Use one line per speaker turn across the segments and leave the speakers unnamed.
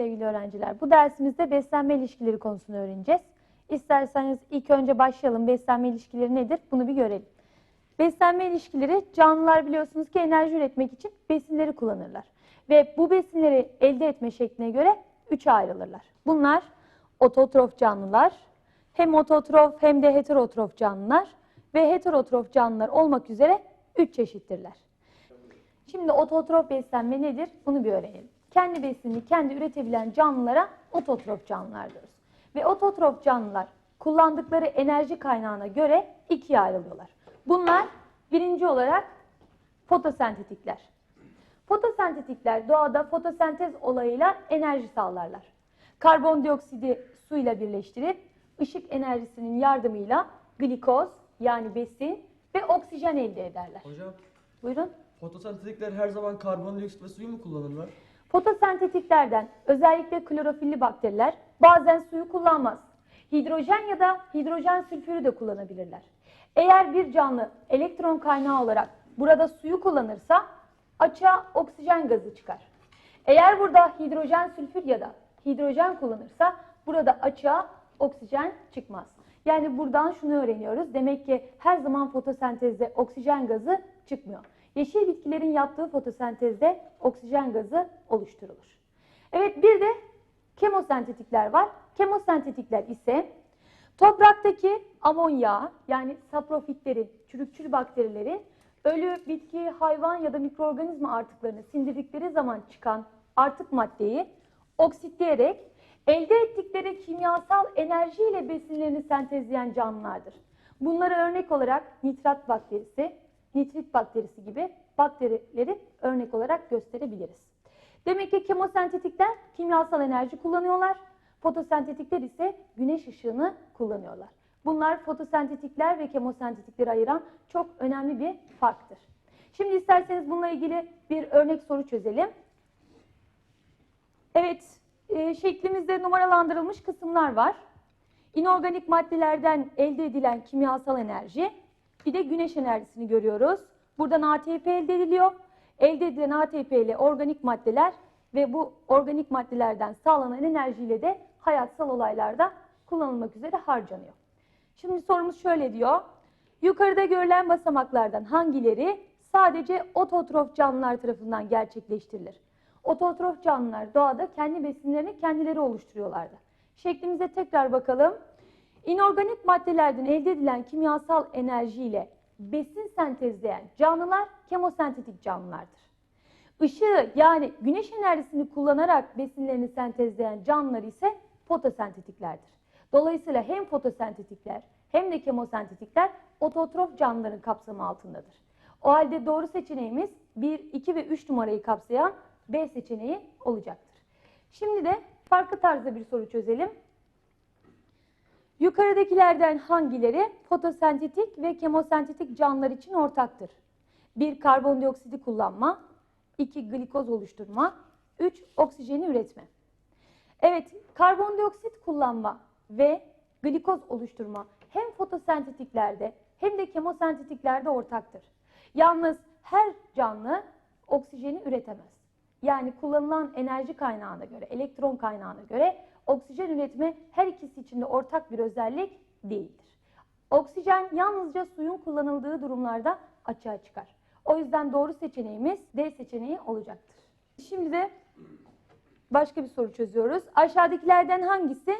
Sevgili öğrenciler, bu dersimizde beslenme ilişkileri konusunu öğreneceğiz. İsterseniz ilk önce başlayalım. Beslenme ilişkileri nedir? Bunu bir görelim. Beslenme ilişkileri canlılar biliyorsunuz ki enerji üretmek için besinleri kullanırlar. Ve bu besinleri elde etme şekline göre üçe ayrılırlar. Bunlar ototrof canlılar, hem ototrof hem de heterotrof canlılar ve heterotrof canlılar olmak üzere üç çeşittirler. Şimdi ototrof beslenme nedir? Bunu bir öğrenelim. Kendi besinini kendi üretebilen canlılara ototrof canlılar diyoruz. Ve ototrof canlılar kullandıkları enerji kaynağına göre ikiye ayrılıyorlar. Bunlar birinci olarak fotosentetikler. Fotosentetikler doğada fotosentez olayıyla enerji sağlarlar. Karbondioksidi suyla birleştirip ışık enerjisinin yardımıyla glikoz yani besin ve oksijen elde ederler.
Hocam
Buyurun.
fotosentetikler her zaman karbondioksit ve suyu mu kullanırlar?
Fotosentetiklerden özellikle klorofilli bakteriler bazen suyu kullanmaz. Hidrojen ya da hidrojen sülfürü de kullanabilirler. Eğer bir canlı elektron kaynağı olarak burada suyu kullanırsa açığa oksijen gazı çıkar. Eğer burada hidrojen sülfür ya da hidrojen kullanırsa burada açığa oksijen çıkmaz. Yani buradan şunu öğreniyoruz. Demek ki her zaman fotosentezde oksijen gazı çıkmıyor. Yeşil bitkilerin yaptığı fotosentezde oksijen gazı oluşturulur. Evet bir de kemosentetikler var. Kemosentetikler ise topraktaki amonya yani saprofitleri, çürükçül bakterileri ölü bitki, hayvan ya da mikroorganizma artıklarını sindirdikleri zaman çıkan artık maddeyi oksitleyerek elde ettikleri kimyasal enerjiyle besinlerini sentezleyen canlılardır. Bunlara örnek olarak nitrat bakterisi, nitrit bakterisi gibi bakterileri örnek olarak gösterebiliriz. Demek ki kemosentetikler kimyasal enerji kullanıyorlar. Fotosentetikler ise güneş ışığını kullanıyorlar. Bunlar fotosentetikler ve kemosentetikleri ayıran çok önemli bir farktır. Şimdi isterseniz bununla ilgili bir örnek soru çözelim. Evet, e, şeklimizde numaralandırılmış kısımlar var. İnorganik maddelerden elde edilen kimyasal enerji, bir de güneş enerjisini görüyoruz. Buradan ATP elde ediliyor. Elde edilen ATP ile organik maddeler ve bu organik maddelerden sağlanan enerjiyle de hayatsal olaylarda kullanılmak üzere harcanıyor. Şimdi sorumuz şöyle diyor. Yukarıda görülen basamaklardan hangileri sadece ototrof canlılar tarafından gerçekleştirilir? Ototrof canlılar doğada kendi besinlerini kendileri oluşturuyorlardı. Şeklimize tekrar bakalım. İnorganik maddelerden elde edilen kimyasal enerjiyle besin sentezleyen canlılar kemosentetik canlılardır. Işığı yani güneş enerjisini kullanarak besinlerini sentezleyen canlılar ise fotosentetiklerdir. Dolayısıyla hem fotosentetikler hem de kemosentetikler ototrof canlıların kapsamı altındadır. O halde doğru seçeneğimiz 1, 2 ve 3 numarayı kapsayan B seçeneği olacaktır. Şimdi de farklı tarzda bir soru çözelim. Yukarıdakilerden hangileri fotosentetik ve kemosentetik canlılar için ortaktır? 1. Karbondioksiti kullanma, 2. Glikoz oluşturma, 3. Oksijeni üretme. Evet, karbondioksit kullanma ve glikoz oluşturma hem fotosentetiklerde hem de kemosentetiklerde ortaktır. Yalnız her canlı oksijeni üretemez. Yani kullanılan enerji kaynağına göre, elektron kaynağına göre oksijen üretme her ikisi için de ortak bir özellik değildir. Oksijen yalnızca suyun kullanıldığı durumlarda açığa çıkar. O yüzden doğru seçeneğimiz D seçeneği olacaktır. Şimdi de başka bir soru çözüyoruz. Aşağıdakilerden hangisi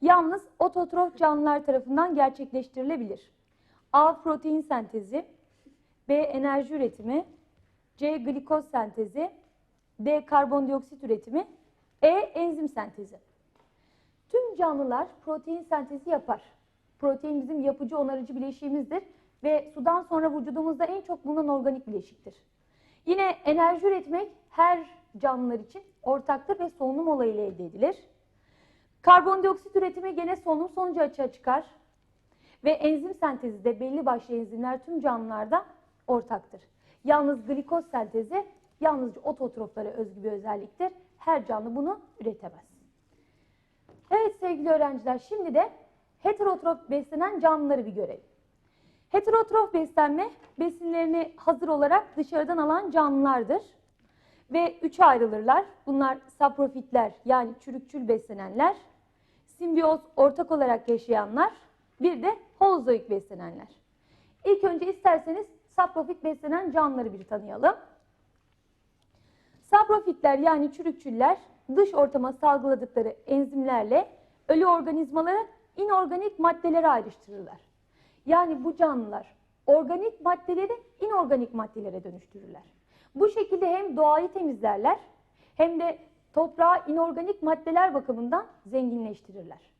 yalnız ototrof canlılar tarafından gerçekleştirilebilir? A. Protein sentezi B. Enerji üretimi C. Glikoz sentezi D. Karbondioksit üretimi E. Enzim sentezi Tüm canlılar protein sentezi yapar. Protein bizim yapıcı onarıcı bileşiğimizdir ve sudan sonra vücudumuzda en çok bulunan organik bileşiktir. Yine enerji üretmek her canlılar için ortaktır ve solunum olayıyla elde edilir. Karbondioksit üretimi gene solunum sonucu açığa çıkar. Ve enzim sentezi de belli başlı enzimler tüm canlılarda ortaktır. Yalnız glikoz sentezi yalnızca ototroflara özgü bir özelliktir. Her canlı bunu üretemez. Evet sevgili öğrenciler şimdi de heterotrof beslenen canlıları bir görelim. Heterotrof beslenme besinlerini hazır olarak dışarıdan alan canlılardır. Ve üçe ayrılırlar. Bunlar saprofitler yani çürükçül beslenenler, simbiyoz ortak olarak yaşayanlar, bir de holozoik beslenenler. İlk önce isterseniz saprofit beslenen canlıları bir tanıyalım. Saprofitler yani çürükçüller dış ortama salgıladıkları enzimlerle ölü organizmaları inorganik maddelere ayrıştırırlar. Yani bu canlılar organik maddeleri inorganik maddelere dönüştürürler. Bu şekilde hem doğayı temizlerler hem de toprağı inorganik maddeler bakımından zenginleştirirler.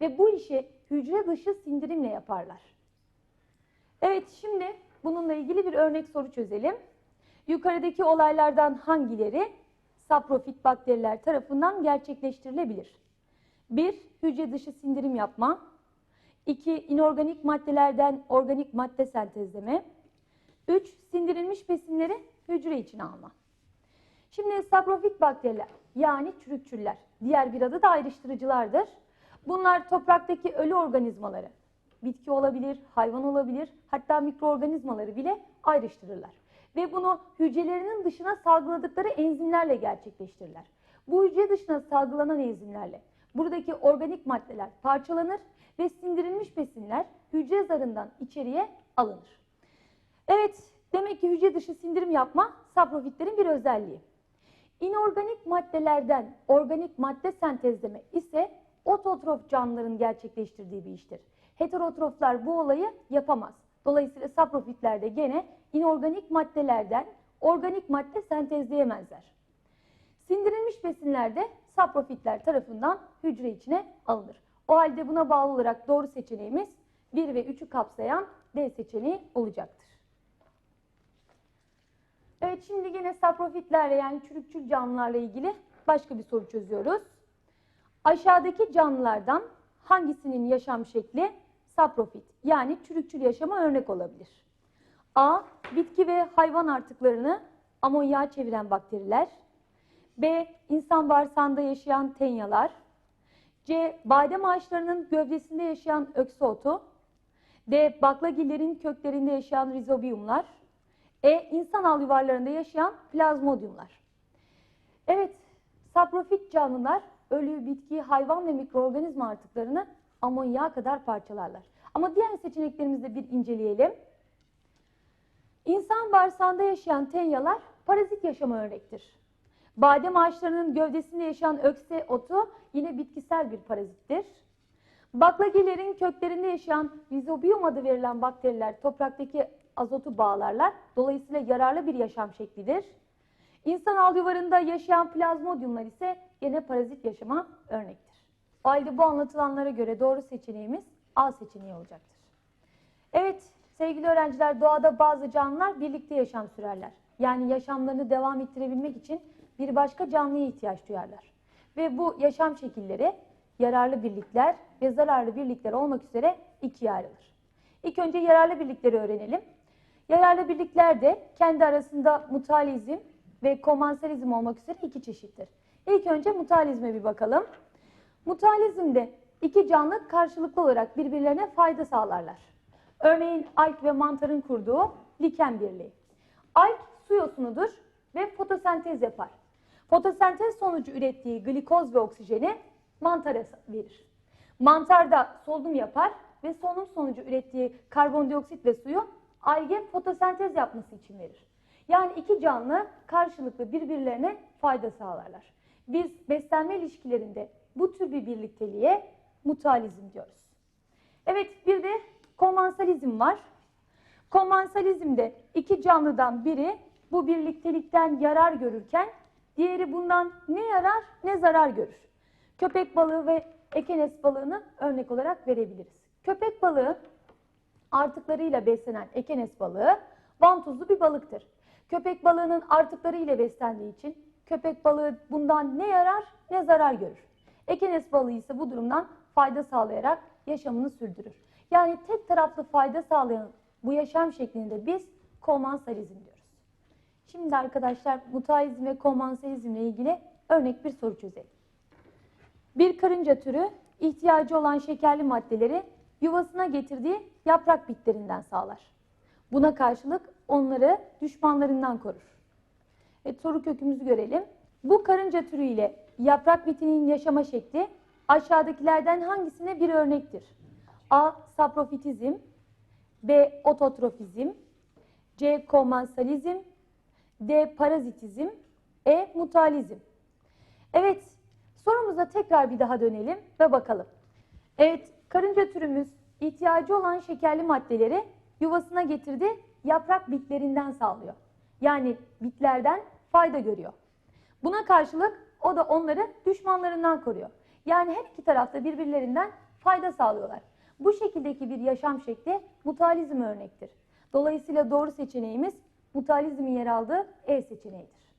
Ve bu işi hücre dışı sindirimle yaparlar. Evet şimdi bununla ilgili bir örnek soru çözelim. Yukarıdaki olaylardan hangileri saprofit bakteriler tarafından gerçekleştirilebilir? 1. Hücre dışı sindirim yapma. 2. inorganik maddelerden organik madde sentezleme. 3. Sindirilmiş besinleri hücre içine alma. Şimdi saprofit bakteriler yani çürükçüller, diğer bir adı da ayrıştırıcılardır. Bunlar topraktaki ölü organizmaları, bitki olabilir, hayvan olabilir, hatta mikroorganizmaları bile ayrıştırırlar. Ve bunu hücrelerinin dışına salgıladıkları enzimlerle gerçekleştirirler. Bu hücre dışına salgılanan enzimlerle buradaki organik maddeler parçalanır ve sindirilmiş besinler hücre zarından içeriye alınır. Evet, demek ki hücre dışı sindirim yapma saprofitlerin bir özelliği. İnorganik maddelerden organik madde sentezleme ise ototrof canlıların gerçekleştirdiği bir iştir. Heterotroflar bu olayı yapamaz. Dolayısıyla saprofitler de gene inorganik maddelerden organik madde sentezleyemezler. Sindirilmiş besinlerde saprofitler tarafından hücre içine alınır. O halde buna bağlı olarak doğru seçeneğimiz 1 ve 3'ü kapsayan D seçeneği olacaktır. Evet şimdi yine saprofitlerle yani çürükçül canlılarla ilgili başka bir soru çözüyoruz. Aşağıdaki canlılardan hangisinin yaşam şekli saprofit yani çürükçül yaşama örnek olabilir? A. Bitki ve hayvan artıklarını amonyağa çeviren bakteriler. B. İnsan bağırsağında yaşayan tenyalar. C. Badem ağaçlarının gövdesinde yaşayan öksü otu. D. Baklagillerin köklerinde yaşayan rizobiyumlar. E. İnsan al yuvarlarında yaşayan plazmodiumlar. Evet, saprofit canlılar ölü, bitki, hayvan ve mikroorganizma artıklarını amonyağa kadar parçalarlar. Ama diğer seçeneklerimizi de bir inceleyelim. İnsan bağırsağında yaşayan tenyalar parazit yaşama örnektir. Badem ağaçlarının gövdesinde yaşayan ökse otu yine bitkisel bir parazittir. Baklagillerin köklerinde yaşayan rizobiyum adı verilen bakteriler topraktaki azotu bağlarlar. Dolayısıyla yararlı bir yaşam şeklidir. İnsan alüvarında yaşayan plazmodiumlar ise yine parazit yaşama örnektir. O halde bu anlatılanlara göre doğru seçeneğimiz A seçeneği olacaktır. Evet sevgili öğrenciler doğada bazı canlılar birlikte yaşam sürerler. Yani yaşamlarını devam ettirebilmek için bir başka canlıya ihtiyaç duyarlar. Ve bu yaşam şekilleri yararlı birlikler ve zararlı birlikler olmak üzere ikiye ayrılır. İlk önce yararlı birlikleri öğrenelim. Yararlı birlikler de kendi arasında mutualizm ve komansalizm olmak üzere iki çeşittir. İlk önce mutualizme bir bakalım. Mutualizmde iki canlı karşılıklı olarak birbirlerine fayda sağlarlar. Örneğin alg ve mantarın kurduğu liken birliği. Alg su yosunudur ve fotosentez yapar. Fotosentez sonucu ürettiği glikoz ve oksijeni mantara verir. Mantar da solunum yapar ve solunum sonucu ürettiği karbondioksit ve suyu alge fotosentez yapması için verir. Yani iki canlı karşılıklı birbirlerine fayda sağlarlar. Biz beslenme ilişkilerinde bu tür bir birlikteliğe mutualizm diyoruz. Evet bir de komansalizm var. Komansalizmde iki canlıdan biri bu birliktelikten yarar görürken diğeri bundan ne yarar ne zarar görür. Köpek balığı ve ekenes balığını örnek olarak verebiliriz. Köpek balığı artıklarıyla beslenen ekenes balığı vantuzlu bir balıktır. Köpek balığının artıklarıyla beslendiği için köpek balığı bundan ne yarar ne zarar görür. Ekenes balığı ise bu durumdan fayda sağlayarak yaşamını sürdürür. Yani tek taraflı fayda sağlayan bu yaşam şeklinde biz komansalizm diyoruz. Şimdi arkadaşlar mutualizm ve komansalizm ile ilgili örnek bir soru çözelim. Bir karınca türü ihtiyacı olan şekerli maddeleri yuvasına getirdiği yaprak bitlerinden sağlar. Buna karşılık onları düşmanlarından korur. Evet, soru kökümüzü görelim. Bu karınca türüyle yaprak bitinin yaşama şekli aşağıdakilerden hangisine bir örnektir? A. Saprofitizm B. Ototrofizm C. Komensalizm D. Parazitizm E. Mutalizm Evet, sorumuza tekrar bir daha dönelim ve bakalım. Evet, karınca türümüz ihtiyacı olan şekerli maddeleri yuvasına getirdi, yaprak bitlerinden sağlıyor. Yani bitlerden fayda görüyor. Buna karşılık o da onları düşmanlarından koruyor. Yani her iki tarafta birbirlerinden fayda sağlıyorlar. Bu şekildeki bir yaşam şekli mutalizm örnektir. Dolayısıyla doğru seçeneğimiz mutalizmin yer aldığı E seçeneğidir.